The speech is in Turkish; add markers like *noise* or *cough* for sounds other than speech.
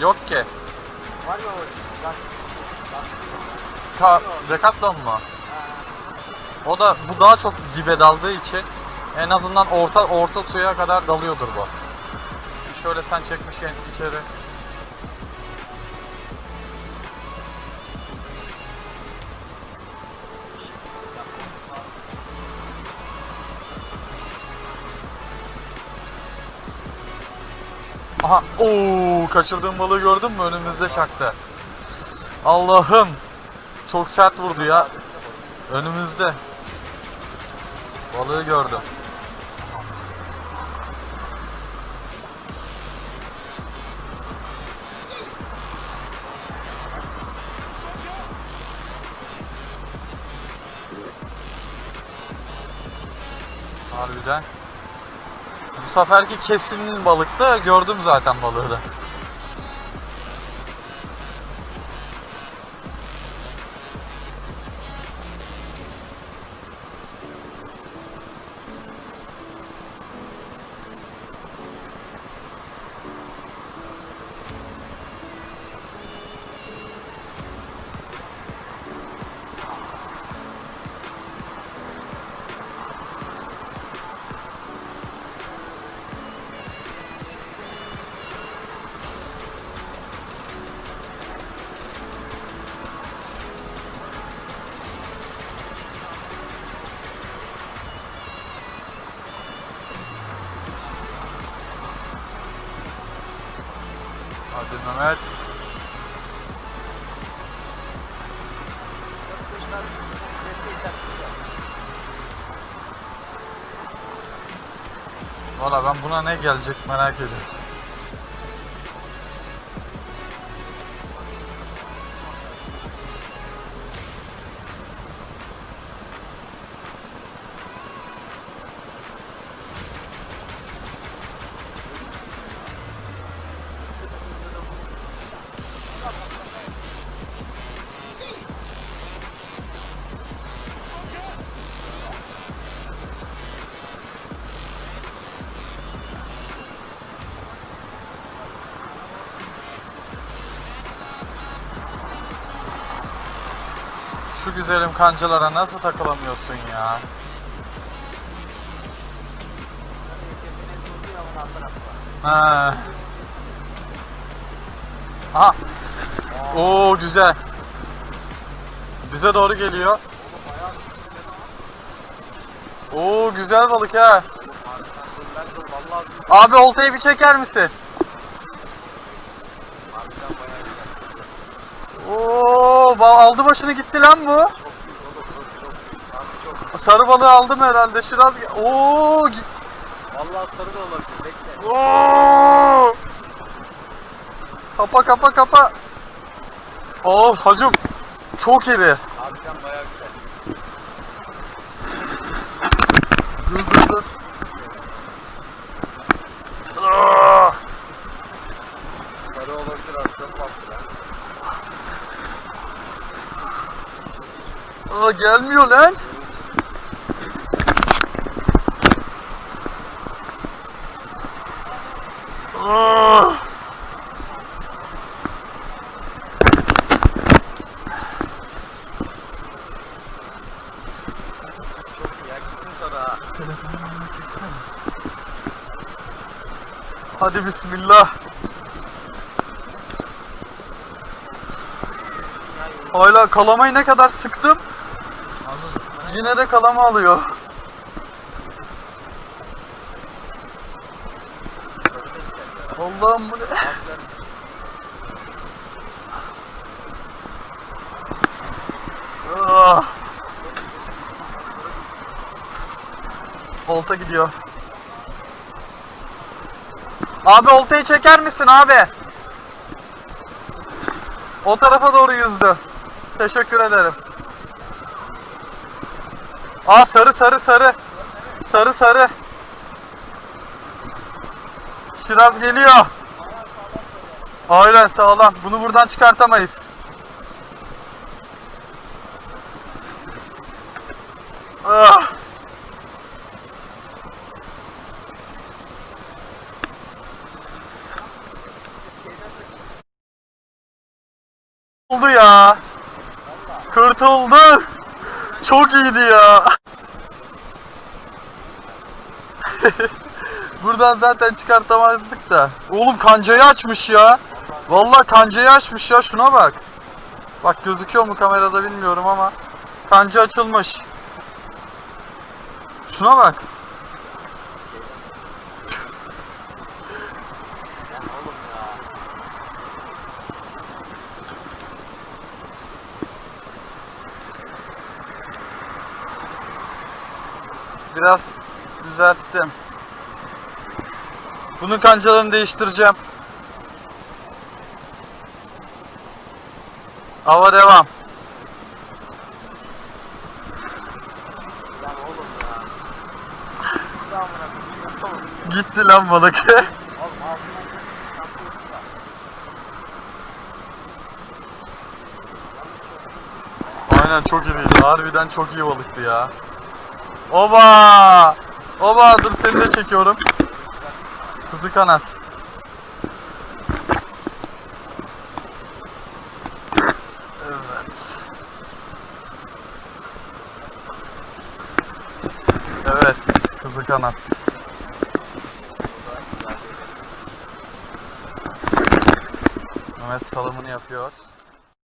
Yok ki. Var ya o. Ka Decathlon mu? O da bu daha çok dibe daldığı için en azından orta orta suya kadar dalıyordur bu. Şöyle sen çekmişken içeri. Aha, ooo kaçırdığım balığı gördün mü? Önümüzde çaktı. Allah'ım. Çok sert vurdu ya. Önümüzde. Balığı gördüm. Harbiden. Bu seferki kesin balıkta gördüm zaten balığı da. Mehmet. Valla ben buna ne gelecek merak ediyorum. Güzelim kancalara nasıl takılamıyorsun ya? Ha. Aha. Oo güzel. Bize doğru geliyor. Oo güzel balık ha. Abi oltayı bir çeker misin? Oo ba- aldı başını gitti lan bu. Sarı balığı aldım herhalde. Şiraz. Oo git. Vallahi sarı da olabilir. Bekle. Oo! Kapa kapa kapa. Oh hacım. Çok iri. Harbiden bayağı güzel. Dur dur dur. Sarı olabilir abi. Çok bastı lan. Aa, gelmiyor lan. Ha. Hadi bismillah. Hala kalamayı ne kadar sıktım yine de kalama alıyor. Allah'ım bu ne? Ah. Olta gidiyor. Abi oltayı çeker misin abi? O tarafa doğru yüzdü. Teşekkür ederim. Aa sarı sarı sarı. Sarı sarı. Şiraz geliyor. Aynen sağlam. Bunu buradan çıkartamayız. Ah. Oldu ya. Kurtuldu. Çok iyiydi ya. *laughs* Buradan zaten çıkartamazdık da. Oğlum kancayı açmış ya. Vallahi kancayı açmış ya şuna bak. Bak gözüküyor mu kamerada bilmiyorum ama kanca açılmış. Şuna bak. Biraz düzelttim. Bunun kancalarını değiştireceğim. Hava devam. Gitti lan balık. *laughs* Aynen çok iyiydi. Harbiden çok iyi balıktı ya. Oba! Oba dur seni de çekiyorum. Kızı kanat. Evet. Evet, kızı kanat. Mehmet salımını yapıyor.